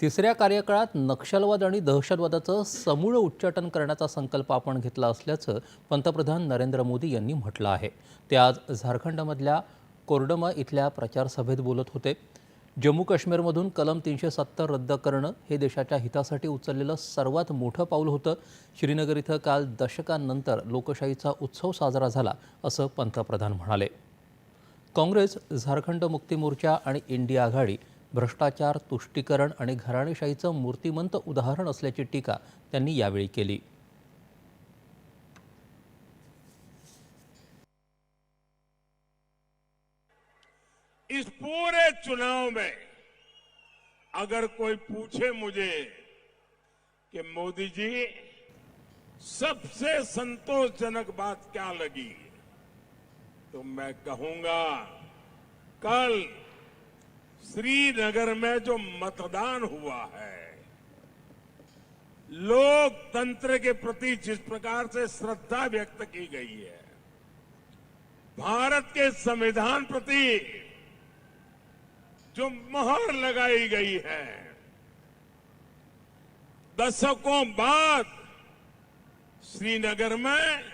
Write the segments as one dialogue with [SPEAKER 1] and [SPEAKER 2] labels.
[SPEAKER 1] तिसऱ्या कार्यकाळात नक्षलवाद आणि दहशतवादाचं समूळ उच्चाटन करण्याचा संकल्प आपण घेतला असल्याचं पंतप्रधान नरेंद्र मोदी यांनी म्हटलं आहे. ते आज झारखंडमधल्या कोरडमा इथल्या प्रचारसभेत बोलत होते. जम्मू काश्मीरमधून कलम तीनशे सत्तर रद्द करणं हे देशाच्या हितासाठी उचललेलं सर्वात मोठं पाऊल होतं. श्रीनगर इथं काल दशकांनंतर लोकशाहीचा उत्सव साजरा झाला असं पंतप्रधान म्हणाले. काँग्रेस झारखंड मुक्ती मोर्चा आणि इंडिया आघाडी भ्रष्टाचार, तुष्टीकरण आणि घराणेशाहीचं मूर्तिमंत उदाहरण असल्याची टीका त्यांनी यावेळी केली.
[SPEAKER 2] इस पूरे चुनाव में अगर कोई पूछे मुझे कि मोदी जी, सबसे संतोषजनक बात क्या लगी? तो मैं कहूँगा, कल श्रीनगर में जो मतदान हुआ है, लोकतंत्र के प्रति जिस प्रकार से श्रद्धा व्यक्त की गई है, भारत के संविधान प्रति जो मोहर लगाई गई है, दशकों बाद श्रीनगर में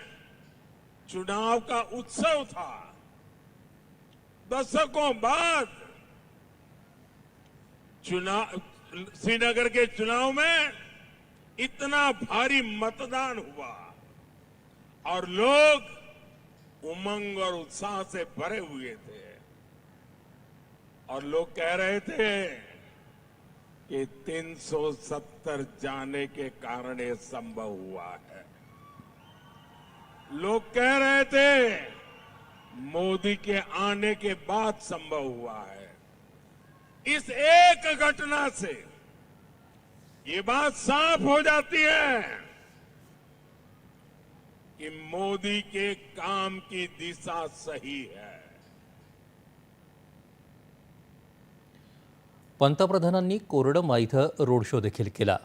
[SPEAKER 2] चुनाव का उत्सव था। दशकों बाद चुनाव, श्रीनगर के चुनाव में इतना भारी मतदान हुआ और लोग उमंग और उत्साह से भरे हुए थे। और लोग कह रहे थे कि 370 जाने के कारण ये संभव हुआ है। लोग कह रहे थे, मोदी के आने के बाद संभव हुआ है। इस एक घटना से ये बात साफ़ हो जाती है कि मोदी के काम की दिशा सही है।
[SPEAKER 1] पंतप्रधानांनी कोरडमा इथं रोड शो देखील केला.